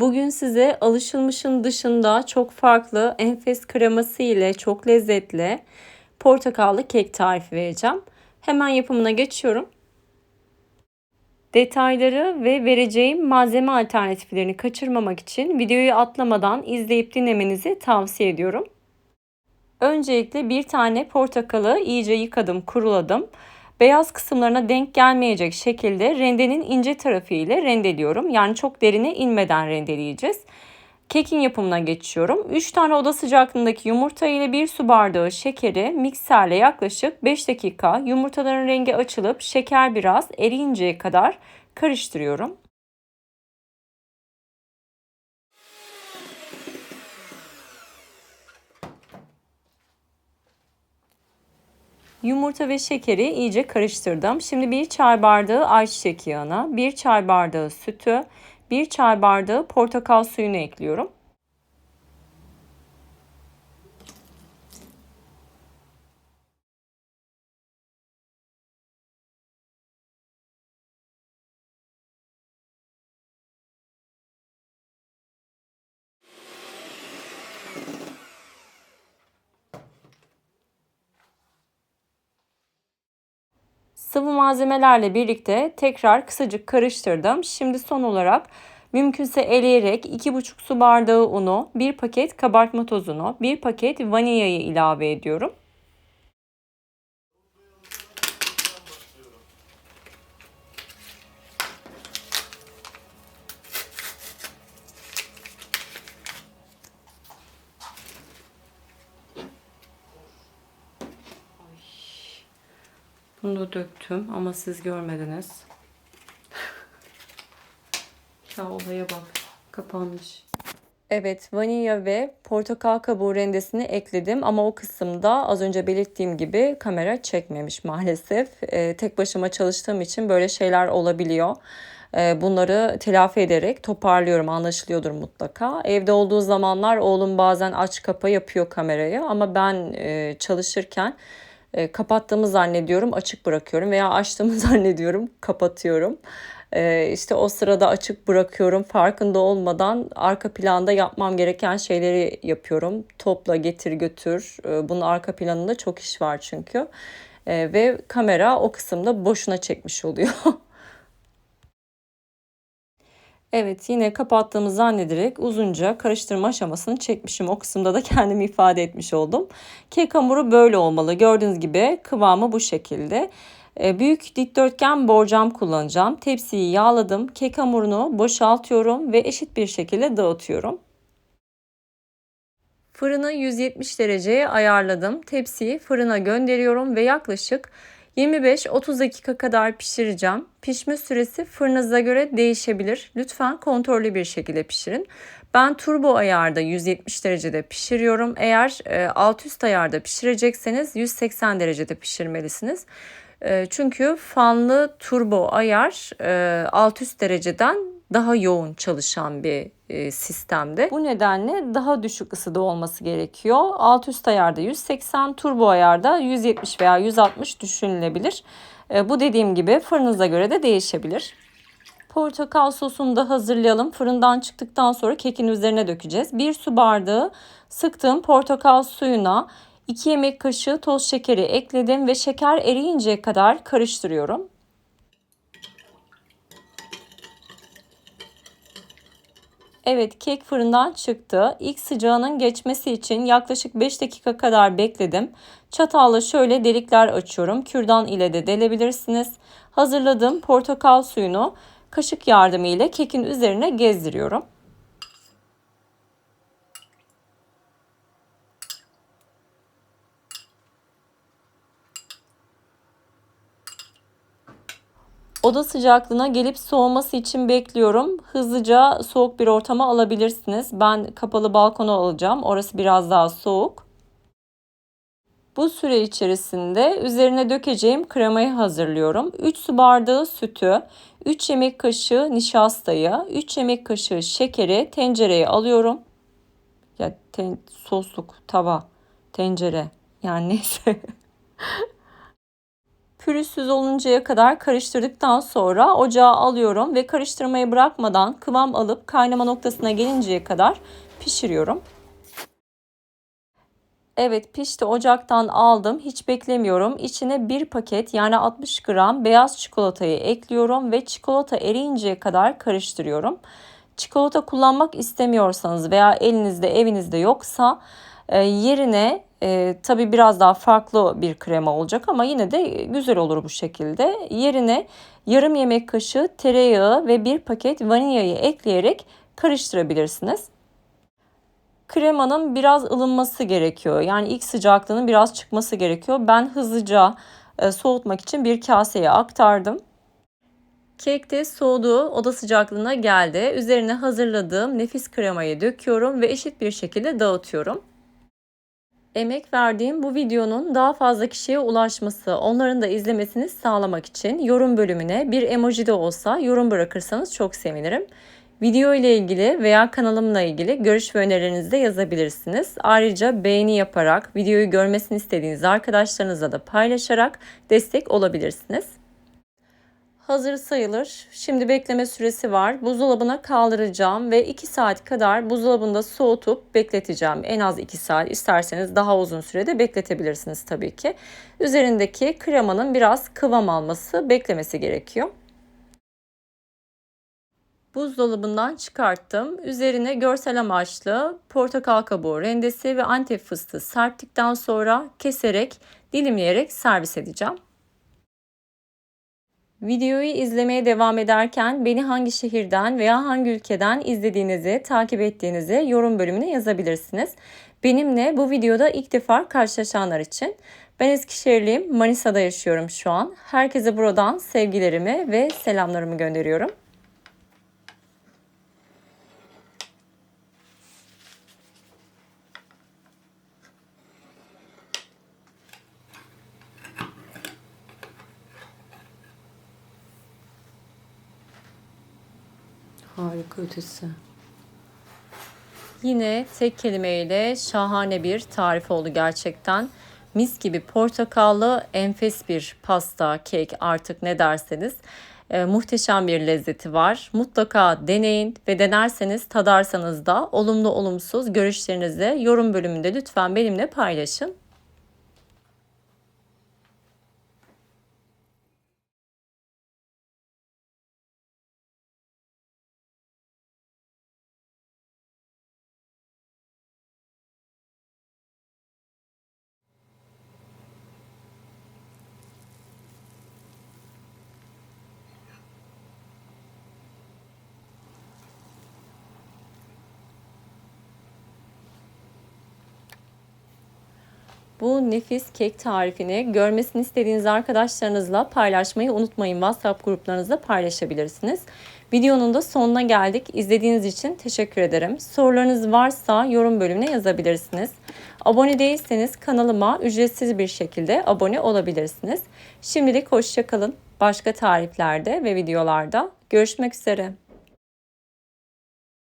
Bugün size alışılmışın dışında çok farklı enfes kreması ile çok lezzetli portakallı kek tarifi vereceğim. Hemen yapımına geçiyorum. Detayları ve vereceğim malzeme alternatiflerini kaçırmamak için videoyu atlamadan izleyip dinlemenizi tavsiye ediyorum. Öncelikle bir tane portakalı iyice yıkadım, kuruladım. Beyaz kısımlarına denk gelmeyecek şekilde rendenin ince tarafı ile rendeliyorum. Yani çok derine inmeden rendeleyeceğiz. Kekin yapımına geçiyorum. 3 tane oda sıcaklığındaki yumurta ile 1 su bardağı şekeri mikserle yaklaşık 5 dakika yumurtaların rengi açılıp şeker biraz eriyinceye kadar karıştırıyorum. Yumurta ve şekeri iyice karıştırdım. Şimdi bir çay bardağı ayçiçek yağına, bir çay bardağı sütü, bir çay bardağı portakal suyunu ekliyorum. Sıvı malzemelerle birlikte tekrar kısacık karıştırdım. Şimdi son olarak mümkünse eleyerek 2,5 su bardağı unu, 1 paket kabartma tozunu, 1 paket vanilyayı ilave ediyorum. Bunu da döktüm ama siz görmediniz. ya olaya bak. Kapanmış. Evet vanilya ve portakal kabuğu rendesini ekledim ama o kısımda az önce belirttiğim gibi kamera çekmemiş maalesef. Ee, tek başıma çalıştığım için böyle şeyler olabiliyor. Ee, bunları telafi ederek toparlıyorum anlaşılıyordur mutlaka. Evde olduğu zamanlar oğlum bazen aç kapa yapıyor kamerayı ama ben e, çalışırken e, kapattığımı zannediyorum açık bırakıyorum veya açtığımı zannediyorum kapatıyorum. E, işte o sırada açık bırakıyorum farkında olmadan arka planda yapmam gereken şeyleri yapıyorum. Topla getir götür e, bunun arka planında çok iş var çünkü. E, ve kamera o kısımda boşuna çekmiş oluyor. Evet yine kapattığımı zannederek uzunca karıştırma aşamasını çekmişim. O kısımda da kendimi ifade etmiş oldum. Kek hamuru böyle olmalı. Gördüğünüz gibi kıvamı bu şekilde. Ee, büyük dikdörtgen borcam kullanacağım. Tepsiyi yağladım. Kek hamurunu boşaltıyorum ve eşit bir şekilde dağıtıyorum. Fırını 170 dereceye ayarladım. Tepsiyi fırına gönderiyorum ve yaklaşık 25-30 dakika kadar pişireceğim. Pişme süresi fırınıza göre değişebilir. Lütfen kontrollü bir şekilde pişirin. Ben turbo ayarda 170 derecede pişiriyorum. Eğer e, alt üst ayarda pişirecekseniz 180 derecede pişirmelisiniz. E, çünkü fanlı turbo ayar e, alt üst dereceden daha yoğun çalışan bir e, sistemde. Bu nedenle daha düşük ısıda olması gerekiyor. Alt üst ayarda 180, turbo ayarda 170 veya 160 düşünülebilir. E, bu dediğim gibi fırınıza göre de değişebilir. Portakal sosunu da hazırlayalım. Fırından çıktıktan sonra kekin üzerine dökeceğiz. 1 su bardağı sıktığım portakal suyuna 2 yemek kaşığı toz şekeri ekledim ve şeker eriyinceye kadar karıştırıyorum. Evet kek fırından çıktı. İlk sıcağının geçmesi için yaklaşık 5 dakika kadar bekledim. Çatalla şöyle delikler açıyorum. Kürdan ile de delebilirsiniz. Hazırladığım portakal suyunu kaşık yardımı ile kekin üzerine gezdiriyorum. Oda sıcaklığına gelip soğuması için bekliyorum. Hızlıca soğuk bir ortama alabilirsiniz. Ben kapalı balkona alacağım. Orası biraz daha soğuk. Bu süre içerisinde üzerine dökeceğim kremayı hazırlıyorum. 3 su bardağı sütü, 3 yemek kaşığı nişastayı, 3 yemek kaşığı şekeri tencereye alıyorum. Ya ten, sosluk, tava, tencere yani neyse. Pürüzsüz oluncaya kadar karıştırdıktan sonra ocağa alıyorum ve karıştırmayı bırakmadan kıvam alıp kaynama noktasına gelinceye kadar pişiriyorum. Evet pişti ocaktan aldım hiç beklemiyorum. İçine bir paket yani 60 gram beyaz çikolatayı ekliyorum ve çikolata eriyinceye kadar karıştırıyorum. Çikolata kullanmak istemiyorsanız veya elinizde evinizde yoksa e, yerine e, tabi biraz daha farklı bir krema olacak ama yine de güzel olur bu şekilde. Yerine yarım yemek kaşığı tereyağı ve bir paket vanilyayı ekleyerek karıştırabilirsiniz kremanın biraz ılınması gerekiyor. Yani ilk sıcaklığının biraz çıkması gerekiyor. Ben hızlıca e, soğutmak için bir kaseye aktardım. Kek de soğudu, oda sıcaklığına geldi. Üzerine hazırladığım nefis kremayı döküyorum ve eşit bir şekilde dağıtıyorum. Emek verdiğim bu videonun daha fazla kişiye ulaşması, onların da izlemesini sağlamak için yorum bölümüne bir emoji de olsa yorum bırakırsanız çok sevinirim. Video ile ilgili veya kanalımla ilgili görüş ve önerilerinizi de yazabilirsiniz. Ayrıca beğeni yaparak, videoyu görmesini istediğiniz arkadaşlarınızla da paylaşarak destek olabilirsiniz. Hazır sayılır. Şimdi bekleme süresi var. Buzdolabına kaldıracağım ve 2 saat kadar buzdolabında soğutup bekleteceğim. En az 2 saat. İsterseniz daha uzun sürede bekletebilirsiniz tabii ki. Üzerindeki kremanın biraz kıvam alması, beklemesi gerekiyor. Buzdolabından çıkarttım. Üzerine görsel amaçlı portakal kabuğu rendesi ve antep fıstığı serptikten sonra keserek, dilimleyerek servis edeceğim. Videoyu izlemeye devam ederken beni hangi şehirden veya hangi ülkeden izlediğinizi, takip ettiğinizi yorum bölümüne yazabilirsiniz. Benimle bu videoda ilk defa karşılaşanlar için ben Eskişehirliyim, Manisa'da yaşıyorum şu an. Herkese buradan sevgilerimi ve selamlarımı gönderiyorum. Harika ötesi. Yine tek kelimeyle şahane bir tarif oldu gerçekten. Mis gibi portakallı enfes bir pasta, kek artık ne derseniz. E, muhteşem bir lezzeti var. Mutlaka deneyin ve denerseniz tadarsanız da olumlu olumsuz görüşlerinizi yorum bölümünde lütfen benimle paylaşın. Bu nefis kek tarifini görmesini istediğiniz arkadaşlarınızla paylaşmayı unutmayın. WhatsApp gruplarınızda paylaşabilirsiniz. Videonun da sonuna geldik. İzlediğiniz için teşekkür ederim. Sorularınız varsa yorum bölümüne yazabilirsiniz. Abone değilseniz kanalıma ücretsiz bir şekilde abone olabilirsiniz. Şimdilik hoşçakalın. Başka tariflerde ve videolarda görüşmek üzere.